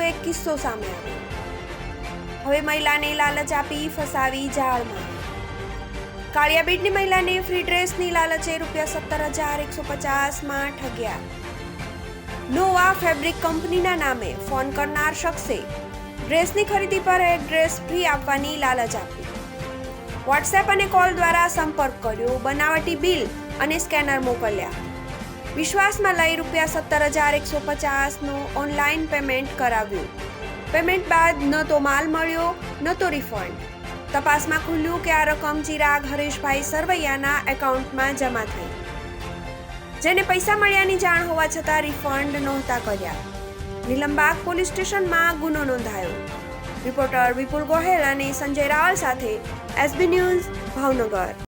એક કિસ્સો સામે આવ્યો. હવે મહિલાને લાલચ આપી ફસાવી જાળમાં. કાળિયાબીડની મહિલાને ફ્રી ડ્રેસની લાલચે રૂપિયા સત્તર હજાર એકસો પચાસમાં ઠગ્યા. નોવા ફેબ્રિક કંપનીના નામે ફોન કરનાર શખ્સે ડ્રેસની ખરીદી પર એક ડ્રેસ ફ્રી આપવાની લાલચ આપી. વોટ્સએપ અને કોલ દ્વારા સંપર્ક કર્યો, બનાવટી બિલ અને સ્કેનર મોકલ્યા. વિશ્વાસમાં લઈ રૂપિયા સત્તર હજાર એકસો પચાસનું ઓનલાઈન પેમેન્ટ કરાવ્યું. પેમેન્ટ બાદ ન તો માલ મળ્યો, ન તો રિફંડ તપાસમાં ખુલ્યું કે આ રકમ ચિરાગ હરેશભાઈ સરવૈયાના એકાઉન્ટમાં જમા થઈ. જેને પૈસા મળ્યાની જાણ હોવા છતાં રિફંડ નહોતા કર્યા. નિલંબાગ પોલીસ સ્ટેશનમાં ગુનો નોંધાયો. રિપોર્ટર વિપુલ ગોહેલ અને સંજય રાવલ સાથે એસબી ન્યૂઝ ભાવનગર.